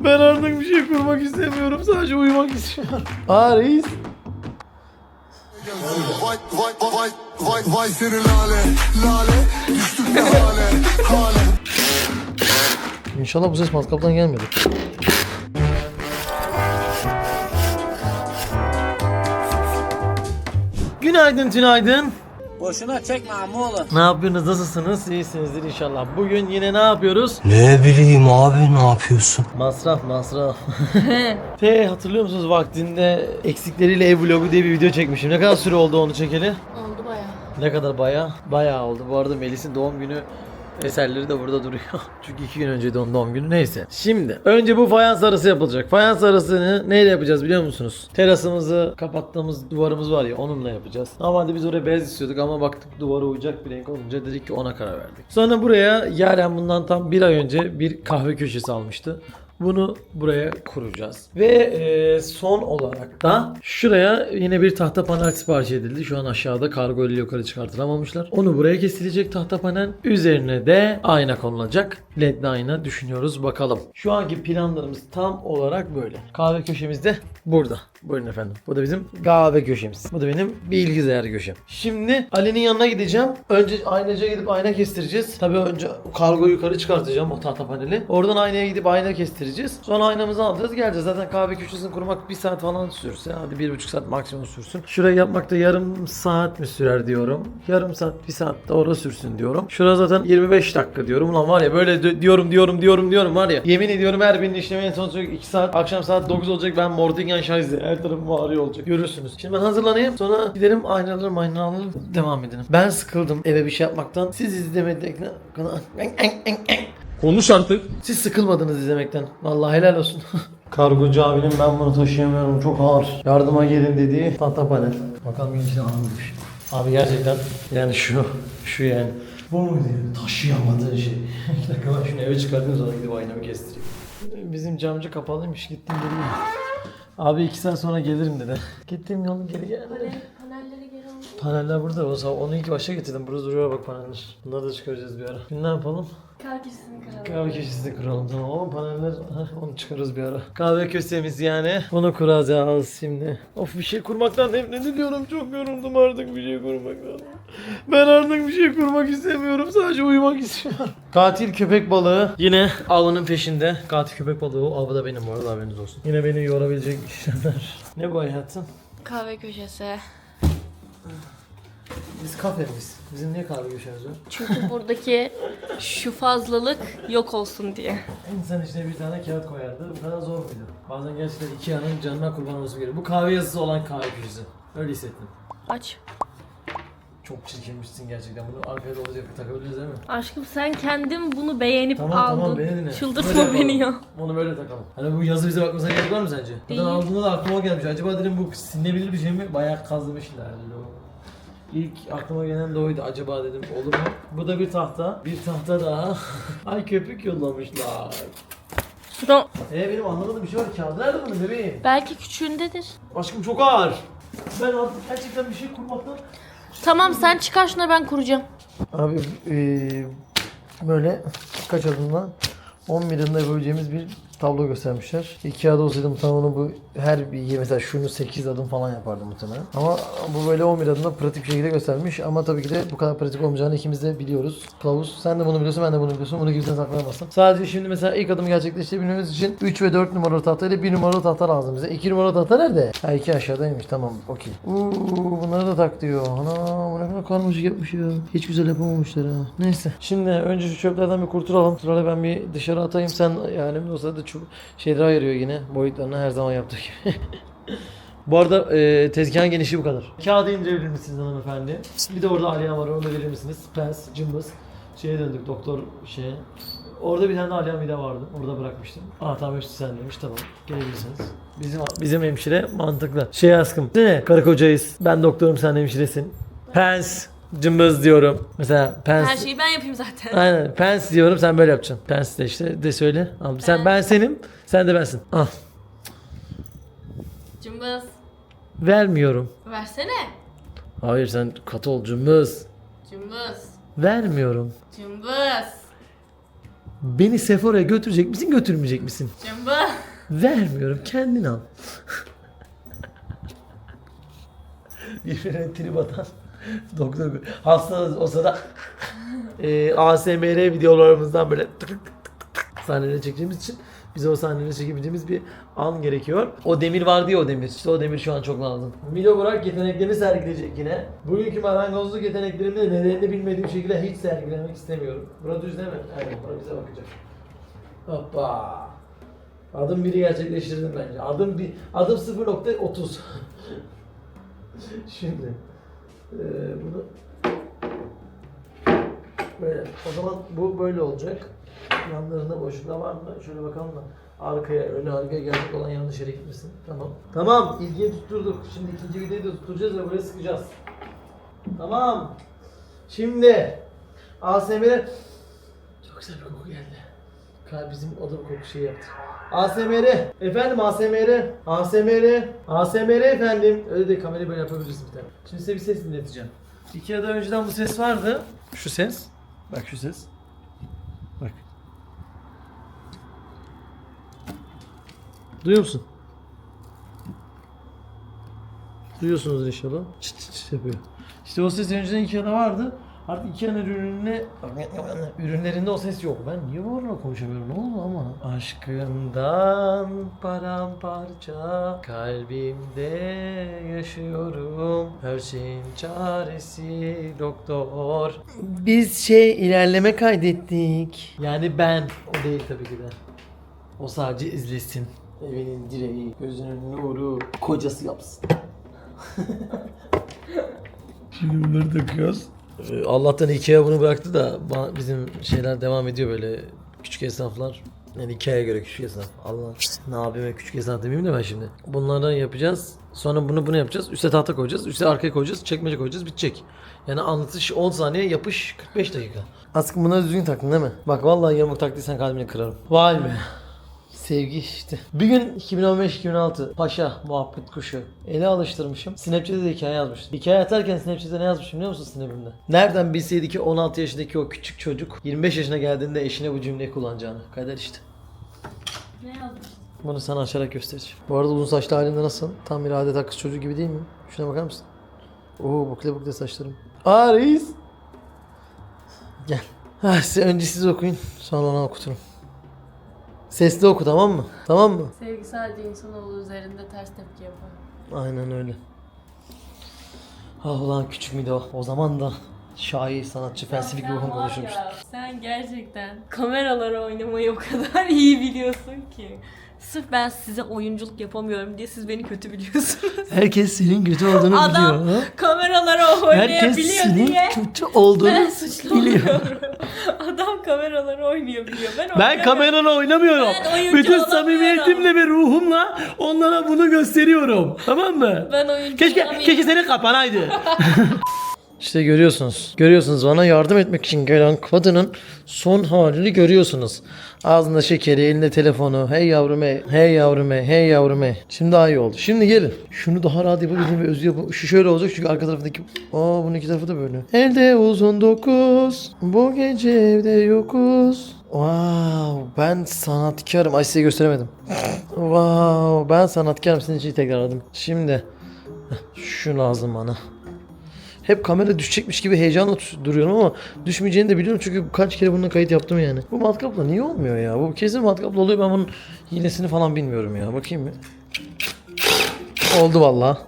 Ben artık bir şey kurmak istemiyorum. Sadece uyumak istiyorum. Aa reis. Vay vay vay vay vay seni lale lale düştük ne hale hale İnşallah bu ses matkaptan gelmedi. Günaydın tünaydın. Boşuna çekme amoğlu. Ne yapıyorsunuz? Nasılsınız? İyisinizdir inşallah. Bugün yine ne yapıyoruz? Ne bileyim abi ne yapıyorsun? Masraf masraf. T hatırlıyor musunuz vaktinde eksikleriyle ev vlogu diye bir video çekmişim. Ne kadar süre oldu onu çekeli? Oldu baya. Ne kadar baya? Bayağı oldu. Bu arada Melis'in doğum günü eserleri de burada duruyor. Çünkü iki gün önceydi onun doğum günü. Neyse. Şimdi önce bu fayans arası yapılacak. Fayans arasını neyle yapacağız biliyor musunuz? Terasımızı kapattığımız duvarımız var ya onunla yapacağız. Normalde biz oraya beyaz istiyorduk ama baktık duvara uyacak bir renk olunca dedik ki ona karar verdik. Sonra buraya Yaren bundan tam bir ay önce bir kahve köşesi almıştı. Bunu buraya kuracağız. Ve e, son olarak da şuraya yine bir tahta panel sipariş edildi. Şu an aşağıda kargo ile yukarı çıkartılamamışlar. Onu buraya kesilecek tahta panel. Üzerine de ayna konulacak. LED'li ayna düşünüyoruz bakalım. Şu anki planlarımız tam olarak böyle. Kahve köşemiz de burada. Buyurun efendim. Bu da bizim kahve köşemiz. Bu da benim bilgisayar köşem. Şimdi Ali'nin yanına gideceğim. Önce aynacıya gidip ayna kestireceğiz. Tabii önce kargoyu yukarı çıkartacağım o tahta paneli. Oradan aynaya gidip ayna kestireceğiz. Sonra aynamızı alacağız geleceğiz. Zaten kahve köşesini kurmak bir saat falan sürse. Hadi bir buçuk saat maksimum sürsün. Şurayı yapmakta yarım saat mi sürer diyorum. Yarım saat bir saat de orada sürsün diyorum. Şura zaten 25 dakika diyorum. Ulan var ya böyle diyorum diyorum diyorum diyorum var ya. Yemin ediyorum her birinin işlemi en son 2 saat. Akşam saat 9 olacak ben Mortingen Scheiße. Her tarafım ağrıyor olacak. Görürsünüz. Şimdi ben hazırlanayım. Sonra giderim aynalarım aynaları alalım. Devam edelim. Ben sıkıldım eve bir şey yapmaktan. Siz izlemedikten... Konuş artık. Siz sıkılmadınız izlemekten. Vallahi helal olsun. Kargocu abinin ben bunu taşıyamıyorum çok ağır. Yardıma gelin dediği tahta panel. Bakalım gençler anlamış. Abi gerçekten yani şu şu yani. Bu mu diye taşıyamadığın şey. İki dakika ben şunu eve çıkartayım sonra gidip aynamı kestireyim. Bizim camcı kapalıymış gittim geliyorum. Abi iki saat sonra gelirim dedi. Gittim yolun geri geldi. Panelleri geri aldım. Paneller burada. O zaman onu ilk başa getirdim. Burada duruyor bak paneller. Bunları da çıkaracağız bir ara. Şimdi ne yapalım? Kalkışsın kral. Kahve köşesi kuralım tamam ama paneller onu çıkarırız bir ara. Kahve köşemiz yani. Bunu kuracağız şimdi. Of bir şey kurmaktan nefret ediyorum. Çok yoruldum artık bir şey kurmaktan. Ben artık bir şey kurmak istemiyorum. Sadece uyumak istiyorum. Katil köpek balığı yine avının peşinde. Katil köpek balığı o avı da benim bu arada haberiniz olsun. Yine beni yorabilecek işlemler. Ne bu hayatım? Kahve köşesi. Biz kafemiz. Bizim niye kahve köşemiz var? Çünkü buradaki şu fazlalık yok olsun diye. İnsan işte bir tane kağıt koyardı. Bu kadar zor muydu? Bazen gerçekten iki yanın canına kurban olması gerekiyor. Bu kahve yazısı olan kahve köşesi. Öyle hissettim. Aç. Çok çirkinmişsin gerçekten. Bunu arkaya da olacak takabiliriz değil mi? Aşkım sen kendin bunu beğenip Tamam aldın. tamam beni dinle. Böyle Çıldırtma yapalım. beni ya. Onu böyle takalım. Hani bu yazı bize bakmasına gerek var mı sence? Değil. Zaten aldığında da aklıma gelmiş. Acaba dedim bu silinebilir bir şey mi? Bayağı kazımışlar. İlk aklıma gelen de oydu. Acaba dedim olur mu? Bu da bir tahta. Bir tahta daha. Ay köpük yollamışlar. Şunu E benim anlamadığım bir şey var. Kağıdı nerede bunun bebeğim? belki küçüğündedir. Aşkım çok ağır. Ben artık gerçekten bir şey kurmaktan... Tamam sen çıkar şuna ben kuracağım. Abi böyle kaç adımdan 11 adımda yapabileceğimiz bir tablo göstermişler. İki kağıda olsaydı muhtemelen onu bu her bir mesela şunu 8 adım falan yapardım muhtemelen. Ama bu böyle 11 adımda pratik bir şekilde göstermiş. Ama tabii ki de bu kadar pratik olmayacağını ikimiz de biliyoruz. Kılavuz sen de bunu biliyorsun ben de bunu biliyorsun. Bunu kimse saklayamazsın. Sadece şimdi mesela ilk adımı gerçekleştirebilmemiz için 3 ve 4 numaralı tahta ile 1 numaralı tahta lazım bize. 2 numaralı tahta nerede? Ha 2 aşağıdaymış tamam okey. Uuu bunları da tak diyor. Ana bu ne kadar yapmış ya. Hiç güzel yapamamışlar ha. Neyse. Şimdi önce şu çöplerden bir kurtulalım. Sonra ben bir dışarı atayım. Sen yani o sırada çöp şeyleri ayırıyor yine. Boyutlarını her zaman gibi. Bu arada e, tezgahın genişliği bu kadar. Kağıdı indirebilir misiniz hanımefendi? Bir de orada Aliyan var onu da verir misiniz? Pens, cımbız. Şeye döndük doktor şeye. Orada bir tane bir de vardı. Orada bırakmıştım. Aa tamam hepsi sendeymiş tamam. Gelebilirsiniz. Bizim bizim hemşire mantıklı. Şey askım. Ne? Karı kocayız. Ben doktorum sen hemşiresin. Pens. Cımbız diyorum. Mesela pens. Her şeyi ben yapayım zaten. Aynen. Pens diyorum sen böyle yapacaksın. Pens de işte de söyle. Al. Sen ben senim. Sen de bensin. Al. Cımbız. Vermiyorum. Versene. Hayır sen katı ol cımbız. Cımbız. Vermiyorum. Cımbız. Beni Sephora'ya götürecek misin götürmeyecek misin? Camba. Vermiyorum kendin al. Birbirine trip atan doktor. Hasta o sırada e, ASMR videolarımızdan böyle tık tık tık tık sahneleri çekeceğimiz için bize o sahneleri çekebileceğimiz bir an gerekiyor. O demir vardı ya o demir. İşte o demir şu an çok lazım. Milo Burak yeteneklerini sergileyecek yine. Bugünkü marangozluk yeteneklerimi de nedenini bilmediğim şekilde hiç sergilemek istemiyorum. Burada düz değil mi? Aynen. Bura bize bakacak. Hoppa. Adım biri gerçekleştirdim bence. Adım bir adım 0.30. Şimdi eee, bunu böyle. O zaman bu böyle olacak. Yanlarında boşluklar var mı? Şöyle bakalım da arkaya öyle arkaya gelecek olan yanlış yere gitmesin. Tamam. Tamam. ilgiyi tutturduk. Şimdi ikinci videoyu da tutturacağız ve buraya sıkacağız. Tamam. Şimdi ASMR çok güzel bir koku geldi. Bizim oda koku şey yaptı. ASMR. Efendim ASMR. ASMR. ASMR efendim. Öyle de kamerayı böyle yapabilirsin bir tane. Şimdi size bir ses dinleteceğim. İki ya da önceden bu ses vardı. Şu ses. Bak şu ses. Bak. Duyuyor musun? Duyuyorsunuz inşallah. Çıt çıt çıt yapıyor. İşte o ses önceden Ikea'da vardı. Artık Ikea'nın ürününe, ürünlerinde o ses yok. Ben niye bu arada konuşamıyorum? Ne oldu ama? Aşkından paramparça kalbimde yaşıyorum. Her şeyin çaresi doktor. Biz şey ilerleme kaydettik. Yani ben. O değil tabii ki de. O sadece izlesin. Evinin direği, gözünün nuru, kocası yapsın. Şimdi bunları takıyoruz. Ee, Allah'tan Ikea bunu bıraktı da bizim şeyler devam ediyor böyle küçük esnaflar. Yani Ikea'ya göre küçük esnaf. Allah ne abime küçük esnaf demeyeyim de ben şimdi. Bunlardan yapacağız. Sonra bunu bunu yapacağız. Üste tahta koyacağız. Üste arkaya koyacağız. Çekmece koyacağız. Bitecek. Yani anlatış 10 saniye yapış 45 dakika. Askım bunları düzgün taktın değil mi? Bak vallahi yamuk taktıysan kalbini kırarım. Vay be. Sevgi işte. Bir gün 2015-2016 Paşa muhabbet kuşu. Ele alıştırmışım. Snapchat'te de hikaye yazmıştım. Hikaye atarken Snapchat'te ne yazmışım biliyor musun Snap'imde? Nereden bilseydi ki 16 yaşındaki o küçük çocuk 25 yaşına geldiğinde eşine bu cümleyi kullanacağını. Kader işte. Ne yazmış? Bunu sana açarak göstereceğim. Bu arada uzun saçlı halinde nasıl? Tam bir adet kız çocuğu gibi değil mi? Şuna bakar mısın? Oo bukle bukle saçlarım. Aa reis. Gel. Ha, size önce siz okuyun. Sonra ona okuturum. Sesli oku tamam mı? Tamam mı? Sevgi sadece insanoğlu üzerinde ters tepki yapar. Aynen öyle. Ah ulan küçük müydü o? O zaman da şair, sanatçı, felsefik Sen ruhum var ya, Sen gerçekten kameralara oynamayı o kadar iyi biliyorsun ki. Sırf ben size oyunculuk yapamıyorum diye siz beni kötü biliyorsunuz. Herkes senin kötü olduğunu Adam biliyor. kameralara Herkes oynayabiliyor senin diye. kötü olduğunu Ben biliyor. suçlamıyorum. Adam kameralara oynayabiliyor. Ben, Ben kamerana oynamıyorum. Ben oyuncu Bütün olamıyorum. samimiyetimle ve ruhumla onlara bunu gösteriyorum. Tamam mı? Ben oyuncu Keşke olamıyorum. keşke senin kapanaydı. işte görüyorsunuz. Görüyorsunuz bana yardım etmek için gelen kadının son halini görüyorsunuz. Ağzında şekeri, elinde telefonu. Hey yavrum hey, hey yavrum hey, hey yavrum hey. Şimdi daha iyi oldu. Şimdi gelin. Şunu daha rahat yapabildiğim bir özgür yapı. Şu şöyle olacak çünkü arka tarafındaki... Aa bunun iki tarafı da böyle. Elde uzun dokuz. Bu gece evde yokuz. Wow, ben sanatkarım. Ay size gösteremedim. wow, ben sanatkarım. Senin için tekrarladım. Şimdi şu lazım bana. Hep kamera düşecekmiş gibi heyecanla duruyorum ama düşmeyeceğini de biliyorum çünkü kaç kere bununla kayıt yaptım yani. Bu matkapla niye olmuyor ya? Bu kesin matkapla oluyor ben bunun hilesini falan bilmiyorum ya. Bakayım bir. Oldu valla.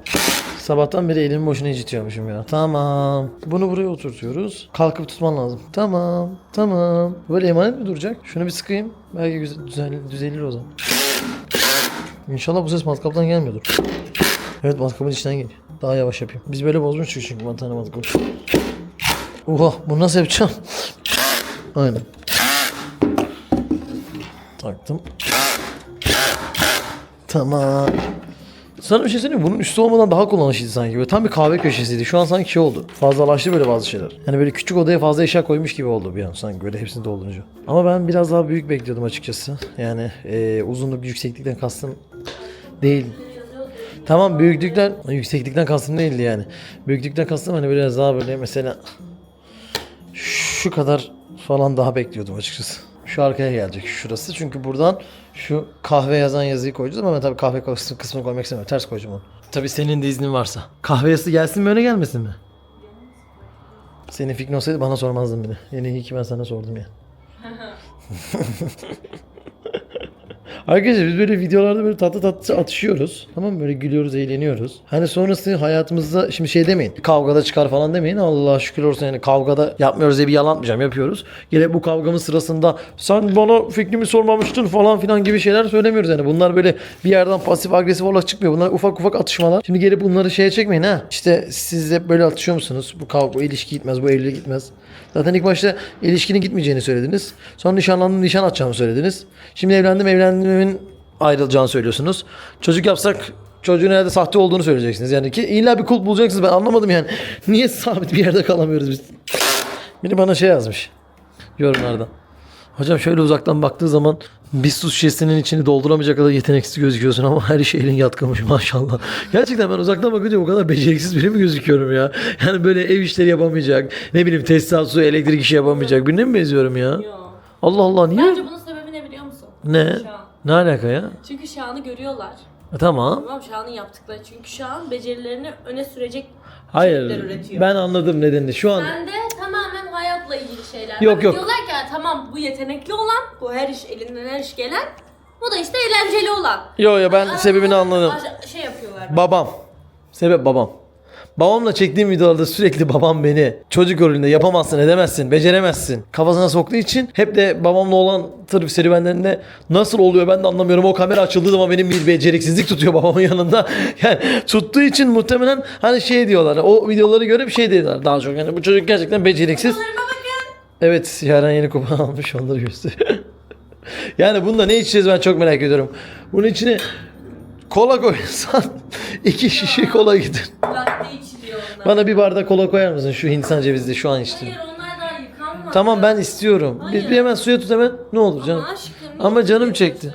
Sabahtan beri elimi boşuna incitiyormuşum ya. Tamam. Bunu buraya oturtuyoruz. Kalkıp tutman lazım. Tamam. Tamam. Böyle emanet mi duracak? Şunu bir sıkayım. Belki güzel, düzel, düzelir o zaman. İnşallah bu ses matkaptan gelmiyordur. Evet matkapın içinden geliyor. Daha yavaş yapayım. Biz böyle bozmuştuk çünkü mantığını matkapı. Oha bunu nasıl yapacağım? Aynen. Taktım. Tamam. Sana bir şey söyleyeyim? Bunun üstü olmadan daha kullanışlıydı sanki. Böyle tam bir kahve köşesiydi. Şu an sanki şey oldu. Fazlalaştı böyle bazı şeyler. Yani böyle küçük odaya fazla eşya koymuş gibi oldu bir an sanki böyle hepsini doldurunca. Ama ben biraz daha büyük bekliyordum açıkçası. Yani eee, uzunluk yükseklikten kastım değil. Tamam büyüklükten yükseklikten kastım değildi yani. Büyüklükten kastım hani biraz daha böyle mesela şu kadar falan daha bekliyordum açıkçası. Şu arkaya gelecek şurası. Çünkü buradan şu kahve yazan yazıyı koyacağız ama ben tabii kahve kısmı- kısmını koymak istemiyorum. Ters koyacağım onu. Tabii senin de iznin varsa. Kahve yazısı gelsin mi öne gelmesin mi? Senin fikrin olsaydı bana sormazdın bile. Yine iyi ki ben sana sordum ya. Arkadaşlar biz böyle videolarda böyle tatlı tatlı atışıyoruz. Tamam mı? Böyle gülüyoruz, eğleniyoruz. Hani sonrası hayatımızda şimdi şey demeyin. Kavgada çıkar falan demeyin. Allah şükür olsun yani kavgada yapmıyoruz diye bir yalan atmayacağım. Yapıyoruz. Gene bu kavgamız sırasında sen bana fikrimi sormamıştın falan filan gibi şeyler söylemiyoruz yani. Bunlar böyle bir yerden pasif agresif olarak çıkmıyor. Bunlar ufak ufak atışmalar. Şimdi gelip bunları şeye çekmeyin ha. İşte siz hep böyle atışıyor musunuz? Bu kavga, bu ilişki gitmez, bu evlilik gitmez. Zaten ilk başta ilişkinin gitmeyeceğini söylediniz. Sonra nişanlandım, nişan atacağımı söylediniz. Şimdi evlendim, evlendiğimin ayrılacağını söylüyorsunuz. Çocuk yapsak çocuğun herhalde sahte olduğunu söyleyeceksiniz. Yani ki illa bir kulp bulacaksınız. Ben anlamadım yani. Niye sabit bir yerde kalamıyoruz biz? Biri bana şey yazmış yorumlarda. Hocam şöyle uzaktan baktığı zaman bir su şişesinin içini dolduramayacak kadar yeteneksiz gözüküyorsun ama her şey elin yatkınmış maşallah. Gerçekten ben uzaktan bakınca bu kadar beceriksiz biri mi gözüküyorum ya? Yani böyle ev işleri yapamayacak, ne bileyim tesisat, su, elektrik işi yapamayacak birine mi benziyorum ya? Yo. Allah Allah niye? Bence bunun sebebi ne biliyor musun? Ne? Şahan. Ne alaka ya? Çünkü Şahan'ı görüyorlar. E, Tamam. Tamam Şahan'ın yaptıkları. Çünkü Şahan becerilerini öne sürecek Hayır. içerikler üretiyor. Ben anladım nedenini. Şu an Ben de tamamen hayatla ilgili şeyler. Yok, Bak, yok. Diyorlar ki "Ha, tamam bu yetenekli olan, bu her iş elinden her iş gelen, bu da işte eğlenceli olan. Yo yo ben sebebini anladım. Şey yapıyorlar. Babam. Sebep babam. Babamla çektiğim videolarda sürekli babam beni çocuk rolünde yapamazsın, edemezsin, beceremezsin kafasına soktuğu için hep de babamla olan tır serüvenlerinde nasıl oluyor ben de anlamıyorum. O kamera açıldığı zaman benim bir beceriksizlik tutuyor babamın yanında. Yani tuttuğu için muhtemelen hani şey diyorlar. O videoları görüp şey diyorlar daha çok. Yani bu çocuk gerçekten beceriksiz. Evet Yaren yeni kupa almış onları gösteriyor. yani bunda ne içeceğiz ben çok merak ediyorum. Bunun içine kola koysan iki şişe kola gider. Bana bir bardak kola koyar mısın şu Hindistan cevizli şu an içtim. Hayır onlar daha yıkanmadı. Tamam ben istiyorum. Bir, Hayır. bir hemen suya tut hemen. Ne olur canım. Ama aşkım. Ama canım çekti.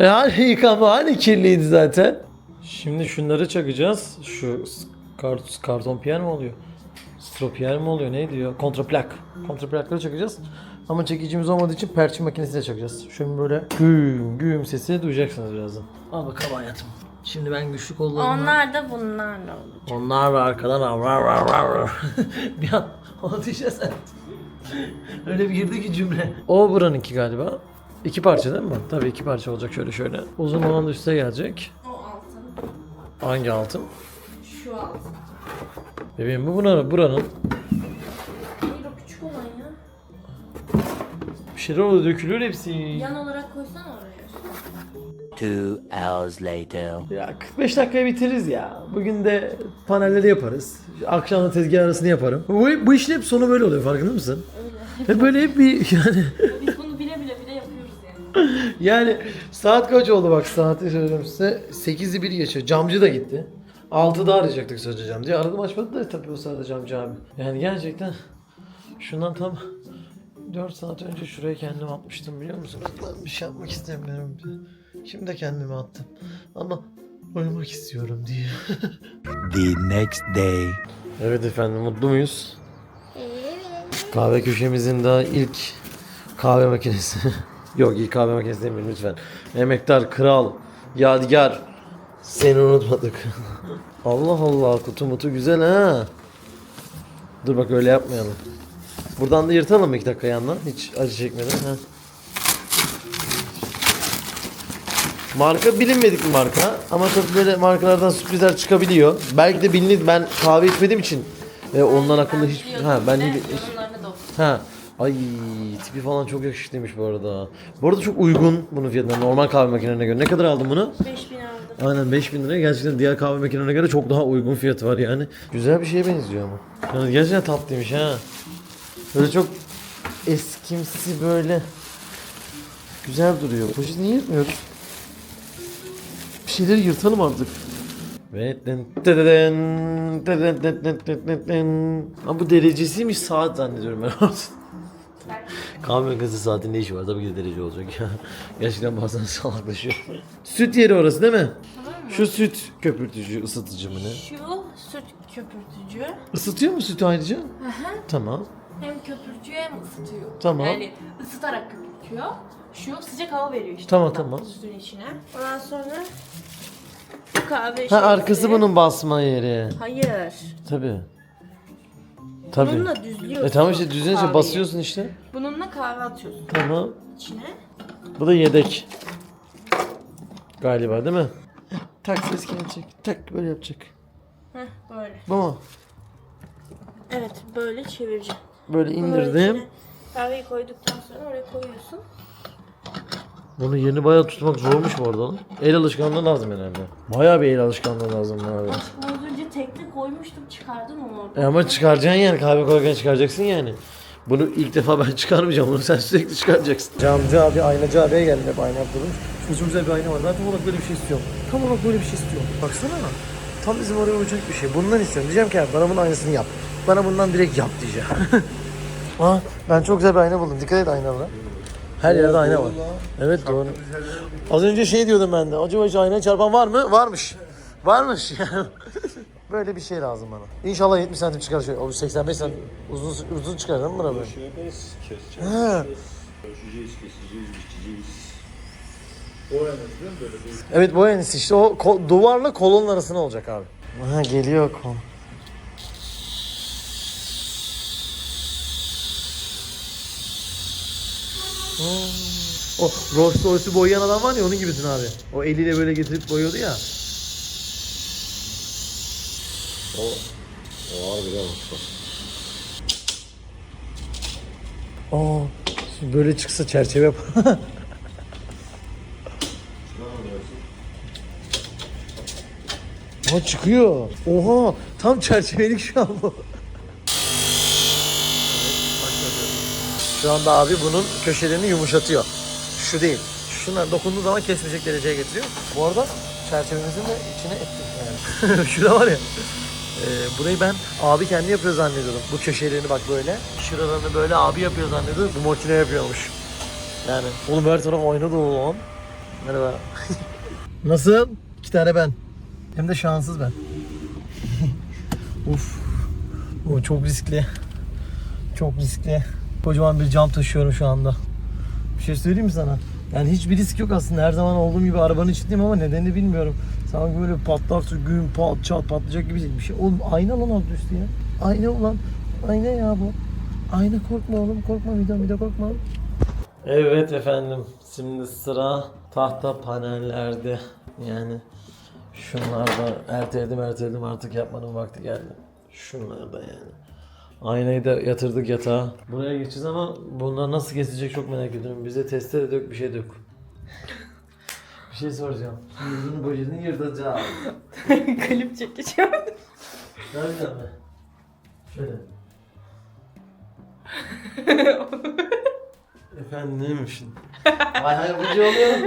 E hani yıkama hani kirliydi zaten. Şimdi şunları çakacağız. Şu kart, karton piyer mi oluyor? Stropiyer mi oluyor? Ne diyor? Kontraplak. Kontraplakları çakacağız. Ama çekicimiz olmadığı için perçin makinesiyle çakacağız. Şimdi böyle güm güm sesi duyacaksınız birazdan. Al bakalım hayatım. Şimdi ben güçlü kollarımla... Onlar da bunlarla olacak. Onlar var arkadan var var var. bir an onu diyeceğiz. Öyle bir girdi ki cümle. O buranınki galiba. İki parça değil mi? Tabii iki parça olacak şöyle şöyle. Uzun olan da üste gelecek. O altın. Hangi altın? Şu altın. Bebeğim bu buranın, buranın. Şeyler oluyor dökülür hepsi. Yan olarak koysana oraya. Two hours later. Ya 45 dakikaya bitiririz ya. Bugün de panelleri yaparız. Akşamda tezgah arasını yaparım. Bu, bu işin hep sonu böyle oluyor farkında mısın? Hep böyle hep bir yani Biz bunu bile bile bile yapıyoruz yani. Yani saat kaç oldu bak saati söyleyeyim size. 8'i 1 geçiyor. Camcı da gitti. 6'da arayacaktık sözcü camcıyı. Aradım açmadı da tabii o sırada camcı abi. Yani gerçekten şundan tam 4 saat önce şuraya kendim atmıştım biliyor musunuz? Ben bir şey yapmak istemiyorum diye. Şimdi de kendimi attım. Ama uyumak istiyorum diye. The next day. Evet efendim mutlu muyuz? Kahve köşemizin daha ilk kahve makinesi. Yok ilk kahve makinesi demeyin lütfen. Emektar, kral, yadigar. Seni unutmadık. Allah Allah kutu mutu güzel ha. Dur bak öyle yapmayalım. Buradan da yırtalım iki dakika yandan. Hiç acı çekmeden. Ha. Marka bilinmedik bir marka. Ama tabii böyle markalardan sürprizler çıkabiliyor. Belki de bilinir. Ben kahve içmediğim için ve ondan hakkında hiç... Ha ben hiç. Ha. Ay tipi falan çok yakışıklıymış bu arada. Bu arada çok uygun bunun fiyatına normal kahve makinelerine göre. Ne kadar aldın bunu? 5000 aldım. Aynen 5000 liraya gerçekten diğer kahve makinelerine göre çok daha uygun fiyatı var yani. Güzel bir şeye benziyor ama. Yani gerçekten tatlıymış ha. Böyle çok eskimsi böyle güzel duruyor. Poşeti niye yırtmıyoruz? Bir şeyleri yırtalım artık. Ve. Ama bu derecesiymiş saat zannediyorum ben. Kahve makinesi saatin ne işi var? Tabii ki de derece olacak ya. Gerçekten bazen salaklaşıyor. Süt yeri orası değil mi? Şu süt köpürtücü, ısıtıcı mı ne? Şu süt köpürtücü. Isıtıyor mu sütü ayrıca? Tamam. Hem köpürtüyor hem ısıtıyor. Tamam. Yani ısıtarak köpürtüyor. Şu sıcak hava veriyor işte. Tamam, tamam. Üstün içine. Ondan sonra bu kahve Ha arkası bunun basma yeri. Hayır. Tabii. Tabii. Bununla düzlüyorsun. E tamam işte kahveyi. basıyorsun işte. Bununla kahve atıyorsun Tamam. içine. Bu da yedek. Galiba değil mi? Tak ses gelecek. Tak böyle yapacak. Heh böyle. Bu mu? Evet böyle çevireceğim. Böyle indirdim. Kahveyi koyduktan sonra oraya koyuyorsun. Bunun yerini bayağı tutmak zormuş bu arada. lan. El alışkanlığı lazım herhalde. Bayağı bir el alışkanlığı lazım abi. Aşkım az önce tekte koymuştum çıkardın onu oradan. E ama çıkaracaksın yani kahve koyarken çıkaracaksın yani. Bunu ilk defa ben çıkarmayacağım. Bunu sen sürekli çıkaracaksın. Camcı abi, aynacı abiye geldim hep ayna yaptırdım. Şimdi çok güzel bir ayna var. Ben tam olarak böyle bir şey istiyorum. Tam olarak böyle bir şey istiyorum. Baksana. Tam bizim oraya uyacak bir şey. Bundan istiyorum. Diyeceğim ki abi bana bunun aynısını yap. Bana bundan direkt yap diyeceğim. Aa, ben çok güzel bir ayna buldum. Dikkat et aynalara. Her yerde ayna var. Evet doğru. Az önce şey diyordum ben de. Acaba hiç aynaya çarpan var mı? Varmış. Varmış. Böyle bir şey lazım bana. İnşallah 70 santim çıkar şöyle. O 85 santim uzun uzun çıkar değil mi bana böyle? Ha. Evet enisi işte o ko- duvarla kolonun arasına olacak abi. Ha geliyor kol. O Rolls Royce'u boyayan adam var ya onun gibisin abi. O eliyle böyle getirip boyuyordu ya. Aa, şimdi böyle çıksa çerçeve yap. Aa çıkıyor. Oha tam çerçevelik şu an bu. Şu anda abi bunun köşelerini yumuşatıyor. Şu değil. Şuna dokunduğu zaman kesmeyecek dereceye getiriyor. Bu arada çerçevemizin de içine ettik yani. Şurada var ya. e, burayı ben abi kendi yapıyor zannediyordum. Bu köşelerini bak böyle. Şuralarını böyle abi yapıyor zannediyordum. Bu makine yapıyormuş. Yani oğlum her taraf ayna dolu lan. Merhaba. Nasıl? İki tane ben. Hem de şanssız ben. Uf. O çok riskli. Çok riskli. Kocaman bir cam taşıyorum şu anda. Bir şey söyleyeyim mi sana? Yani hiçbir risk yok aslında. Her zaman olduğum gibi arabanın içindeyim ama nedenini bilmiyorum. Sanki böyle patlarsa gün pat çat patlayacak gibi bir şey. Oğlum ayna lan alt üstü ya. Ayna ulan. Ayna ya bu. Ayna korkma oğlum korkma bir daha korkma. Evet efendim. Şimdi sıra tahta panellerde. Yani şunlarda erteledim erteledim artık yapmanın vakti geldi. Şunlarda yani. Aynayı da yatırdık yatağa. Buraya geçeceğiz ama bunlar nasıl kesecek çok merak ediyorum. Bize testere dök bir şey dök. bir şey soracağım. Yüzünü böceğini yırtacağım. Klip çekeceğim. Nereden mi? Şöyle. Efendim şimdi. Hay hay bıcı oluyor.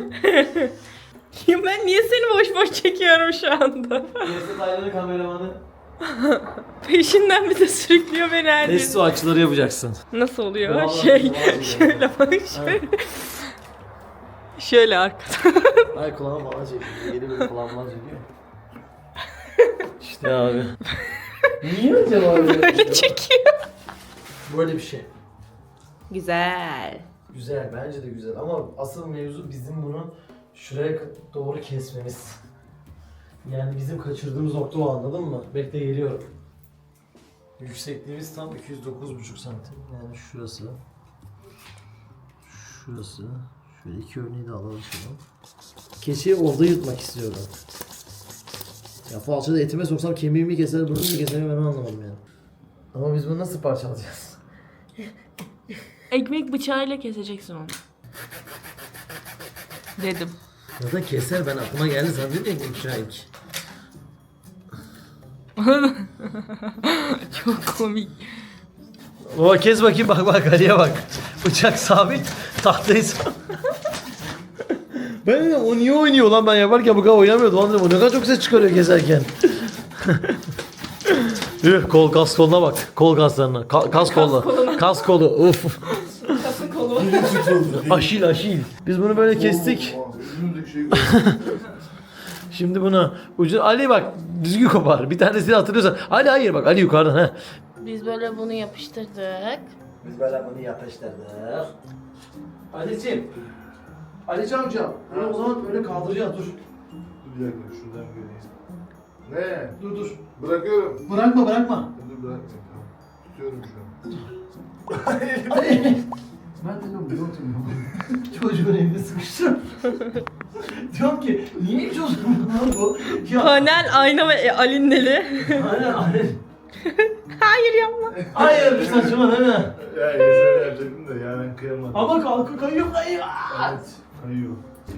Ya ben niye seni boş boş çekiyorum şu anda? Mesut Aylan'ın kameramanı. Peşinden bir de sürüklüyor beni her yere. Neyse o açıları yapacaksın. Nasıl oluyor? Vallahi şey, vallahi şöyle bak şöyle. Şöyle arkada. Ay kulağım bana çekiyor. Yeni bir kulağım bana çekiyor. İşte abi. Niye acaba böyle, Böyle çekiyor. Böyle bir şey. Güzel. Güzel bence de güzel ama asıl mevzu bizim bunu şuraya doğru kesmemiz. Yani bizim kaçırdığımız nokta o anladın mı? Bekle geliyorum. Yüksekliğimiz tam 209,5 santim. Yani şurası. Şurası. Şöyle iki örneği de alalım şuradan. Keçiyi orada yutmak istiyorum. Ya falçada etime soksam kemiğimi keser, burnumu keser ben anlamadım yani. Ama biz bunu nasıl parçalayacağız? Ekmek bıçağıyla keseceksin onu. Dedim. Ya da keser ben aklıma geldi zannediyorum ekmek ilk. Çok komik. Baba kes bakayım bak bak Ali'ye bak. Bıçak sabit tahtayı Ben de o niye oynuyor lan ben yaparken bu kadar oynamıyordu lan dedim. O ne kadar çok ses çıkarıyor gezerken. Üh, kol kas koluna bak. Kol kaslarına. Ka- kas kolu. Kas kolu. Uf. Kasın kolu. Aşil aşil. Biz bunu böyle kestik. Şimdi bunu ucu Ali bak düzgün kopar. Bir tanesini hatırlıyorsan. Ali hayır bak Ali yukarıdan ha. Biz böyle bunu yapıştırdık. Biz böyle bunu yapıştırdık. Ali'ciğim. Ali amca. Bunu o zaman böyle kaldıracağız dur. Dur bir dakika şuradan göreyim. Ne? Dur dur. Bırakıyorum. Bırakma bırakma. Dur tamam. Tutuyorum şu an. Ben de diyorum yok diyorum. Çocuğun evinde sıkıştım. diyorum ki niye çocuğum lan bu? Ya Panel, ayna ve e, Alinneli. aynen aynen. Hayır yapma. Hayır bir saçma değil mi? Ya yüzüne verecektim de ya ben kıyamadım. Ama kalkı kayıyor kayıyor. Evet kayıyor.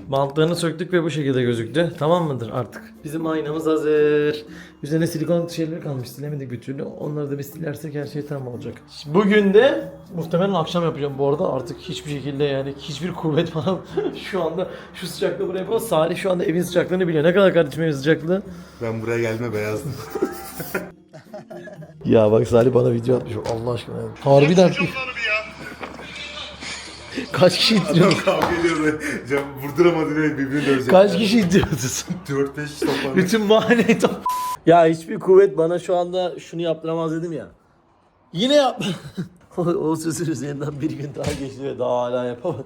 Bantlarını söktük ve bu şekilde gözüktü. Tamam mıdır artık? Bizim aynamız hazır. Üzerine silikon şeyleri kalmış. Silemedik bir türlü. Onları da bir silersek her şey tamam olacak. Bugün de muhtemelen akşam yapacağım bu arada. Artık hiçbir şekilde yani hiçbir kuvvet falan şu anda şu sıcakta buraya yapamaz. Salih şu anda evin sıcaklığını biliyor. Ne kadar kardeşim evin sıcaklığı? Ben buraya geldiğimde beyazdım. Ya bak Salih bana video atmış. Allah aşkına. Harbiden. Kaç kişi ittiriyorsun? Kavga ediyordu. Cam vurduramadı diye birbirini dövecek. Kaç kişi ittiriyorsun? 4-5 toplandık. Bütün mahalleyi top... Ya hiçbir kuvvet bana şu anda şunu yaptıramaz dedim ya. Yine yap. o, o sözün üzerinden bir gün daha geçti ve daha hala yapamadım.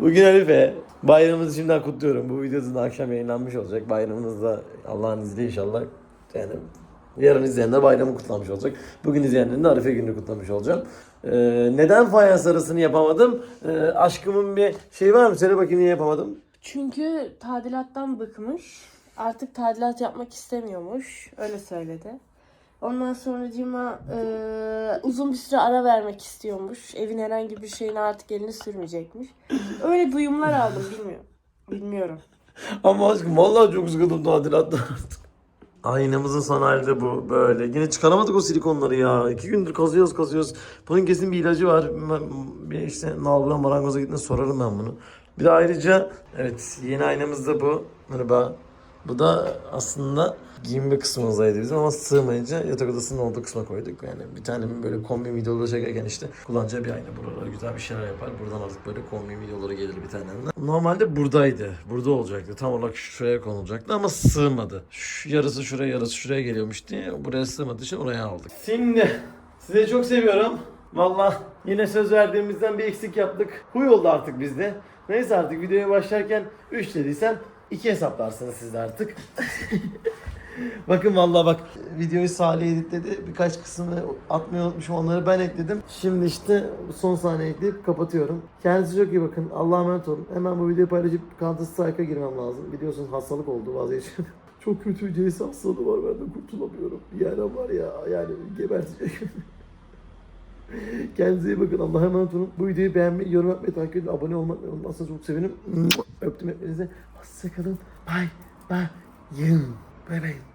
Bugün Arife. Bayramımızı şimdiden kutluyorum. Bu videonun da akşam yayınlanmış olacak. Bayramınız da Allah'ın izniyle inşallah. Yani yarın izleyenler bayramı kutlamış olacak. Bugün izleyenlerin de Arife gününü kutlamış olacağım. Ee, neden fayans arasını yapamadım? Ee, aşkımın bir şey var mı? Söyle bakayım niye yapamadım? Çünkü tadilattan bıkmış. Artık tadilat yapmak istemiyormuş. Öyle söyledi. Ondan sonra Cima uzun bir süre ara vermek istiyormuş. Evin herhangi bir şeyine artık elini sürmeyecekmiş. Öyle duyumlar aldım bilmiyorum. Bilmiyorum. Ama aşkım vallahi çok sıkıldım tadilattan artık. Aynamızın son hali bu böyle. Yine çıkaramadık o silikonları ya. İki gündür kazıyoruz kazıyoruz. Bunun kesin bir ilacı var. Bir işte nalbura marangoza gittiğinde sorarım ben bunu. Bir de ayrıca evet yeni aynamız da bu. Merhaba. Bu da aslında giyinme kısmımızdaydı bizim ama sığmayınca yatak odasının olduğu kısma koyduk. Yani bir tane böyle kombi videoları çekerken işte kullanacağı bir ayna. Buralara güzel bir şeyler yapar. Buradan artık böyle kombi videoları gelir bir tane. Normalde buradaydı. Burada olacaktı. Tam olarak şuraya konulacaktı ama sığmadı. Şu yarısı şuraya yarısı şuraya geliyormuş diye buraya sığmadığı için oraya aldık. Şimdi sizi çok seviyorum. Valla yine söz verdiğimizden bir eksik yaptık. Huy oldu artık bizde. Neyse artık videoya başlarken 3 dediysem 2 hesaplarsınız siz de artık. Bakın vallahi bak videoyu Salih editledi. Birkaç kısmını atmayı unutmuşum onları ben ekledim. Şimdi işte son sahne ekleyip kapatıyorum. Kendinize çok iyi bakın. Allah'a emanet olun. Hemen bu videoyu paylaşıp Counter Strike'a girmem lazım. Biliyorsun hastalık oldu vazgeçtim. çok kötü CS hastalığı var ben de kurtulamıyorum. Yani var ya yani gebertecek. Kendinize iyi bakın. Allah'a emanet olun. Bu videoyu beğenmeyi, yorum yapmayı, takip edin, abone olmayı unutmazsanız çok sevinirim. Öptüm hepinizi. Hoşçakalın. Bye. Bye. Bye bye.